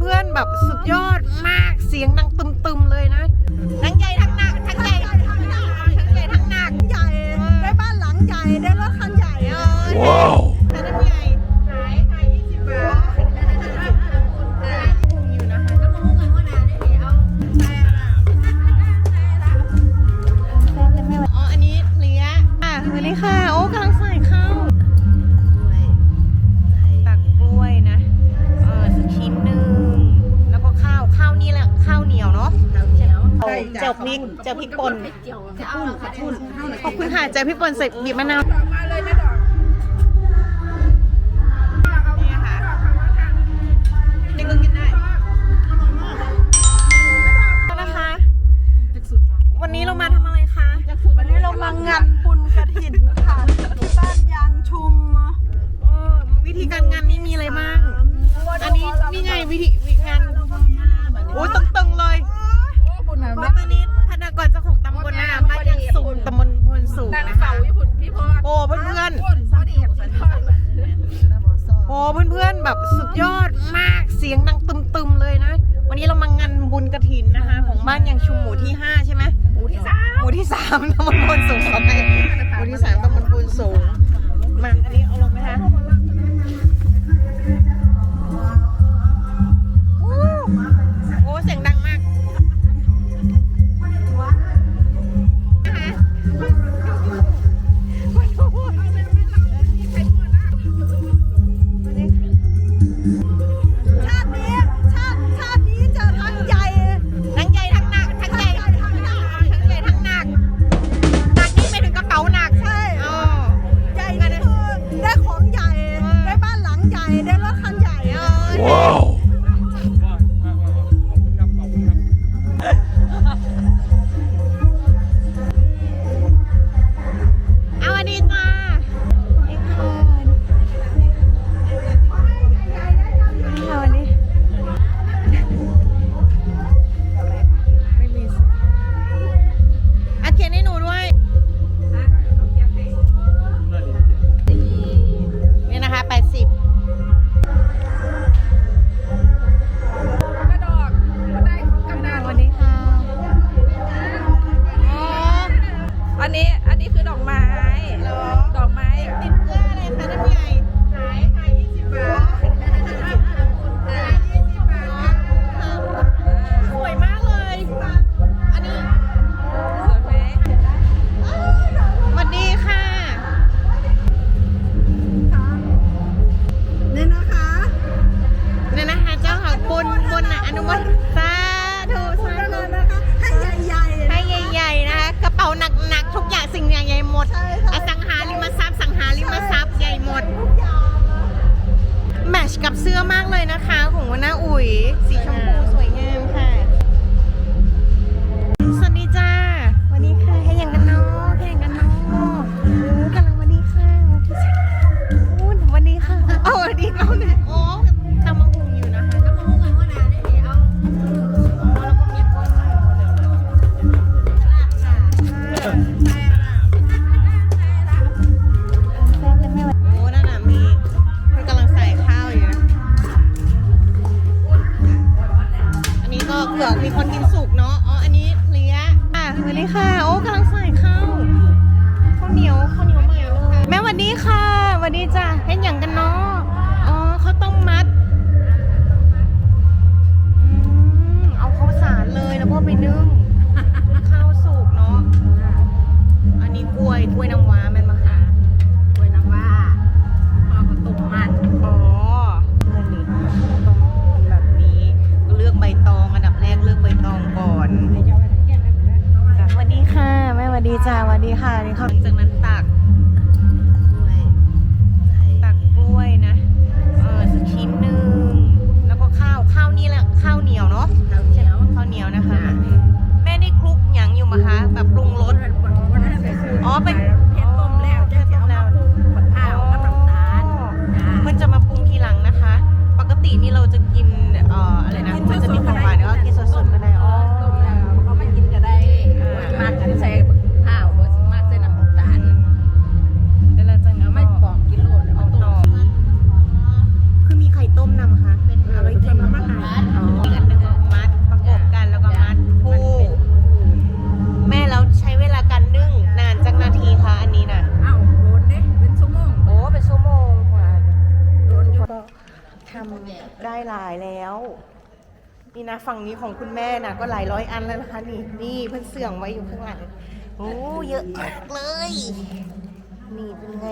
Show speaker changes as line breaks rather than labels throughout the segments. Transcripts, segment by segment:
เพื่อนๆแบบสุดยอดมากเสียงดังตึมๆเลยนะทั้งใหญ่ทั้งหนักทั้งใหญ่ทั้งหนักทั้งใหญ่ทั้งหนัก
ใหญ่ได้บ้านหลังใหญ่ได้รถคันใหญ่
อะว้า
เจ
อพี่ปนเอาข้าวเห
อ
ขอบคุณค่ะเจอพี่ปนใส่บีบมะนาว
แบบ
ปรุงรสอ๋อเป็
น
นี่นะฝั่งนี้ของคุณแม่นะก็หลายร้อยอันแล้ว
นะ
คะ
นี่
นี่เพิ่อนเสื่องไว้อยู่
ข้า
งหลังโอ้เยอะมาก
เลย นี่
เป็น
ไง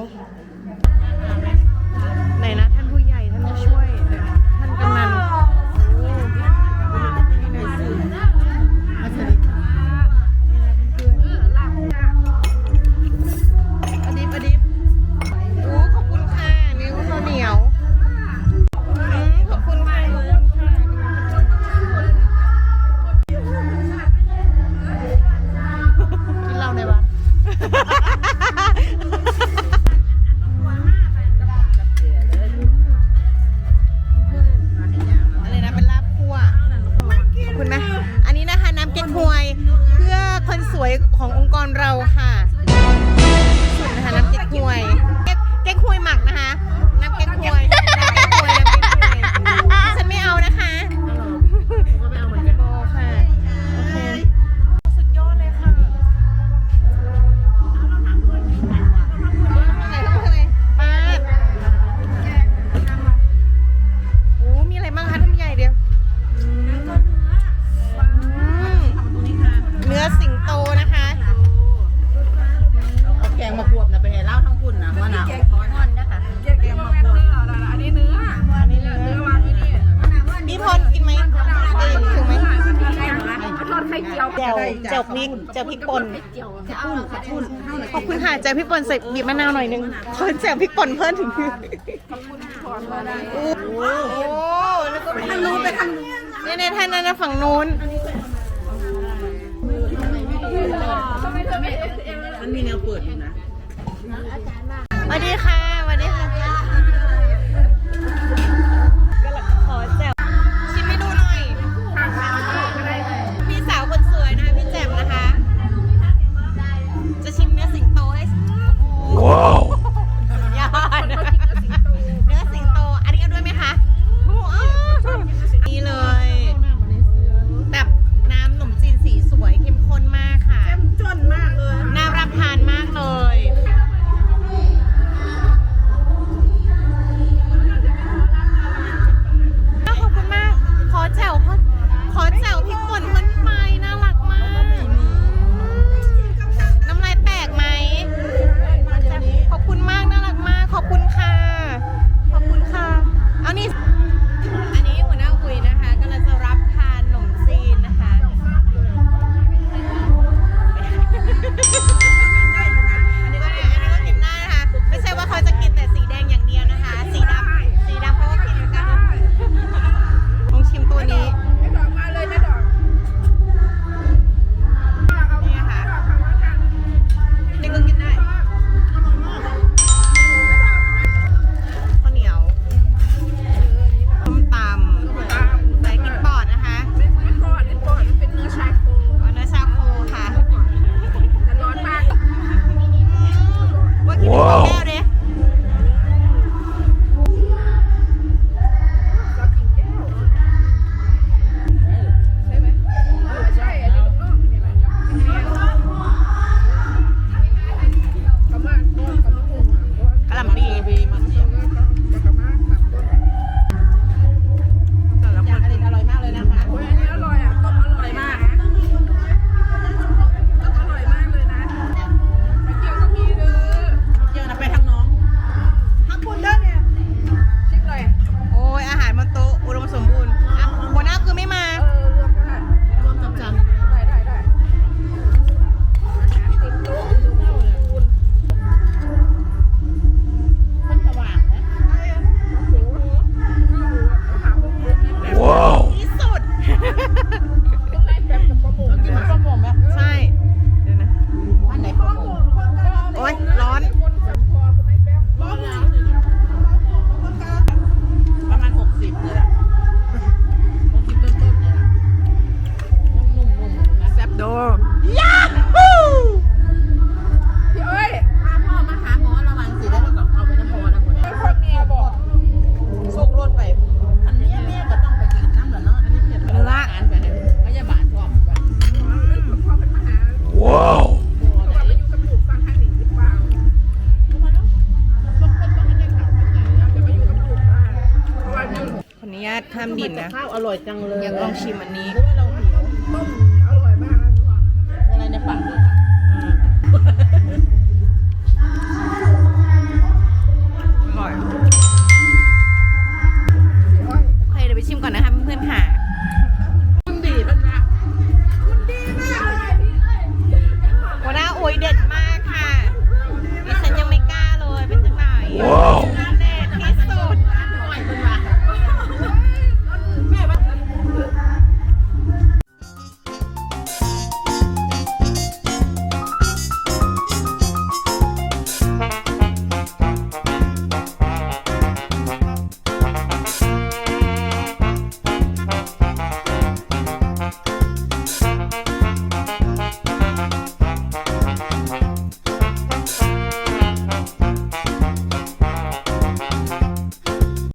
ไหน
นะท่านผู้ใหญ่
ท่านผู้ช่วย จีย
วพริกเจีย
ว
พริกป่
น
ขอบ
คุ
ณค่ะเจียวพริ
ก
ป่นใส่บีบมะนาวหน่อยนึงเพิ่นเจีย
วพริกป่นเพิ่
มถึงคือโอ้โหแล้วก็ทางนู้นไปทางเนี่ยเนี่ยท่าน
นั้น
ฝั่งนู้นมันนี้แนวเปิดอยู่นะสวัสดีค่ะสวัสดีค่ะ ดูยาฮูพี่เอ้ยพาพ่อมาหาหมอระวังสิได้
แล้วก็
เอา
ไปน้ำห
มอนะคนนี้คนเมียบอกสุกรถไป อันนี้เมียก็ต้องไปกินน้ำเหรอเนาะ อันนี้เมียไปร้าน
ไปให้พยา
บา
ลพร้อมกันพ่อเป็น
ม
หาว้าวขออนุญาตข้า
ม
ดินนะ
ข้าวอร่อยจังเลย
อยากลองชิมอันนี้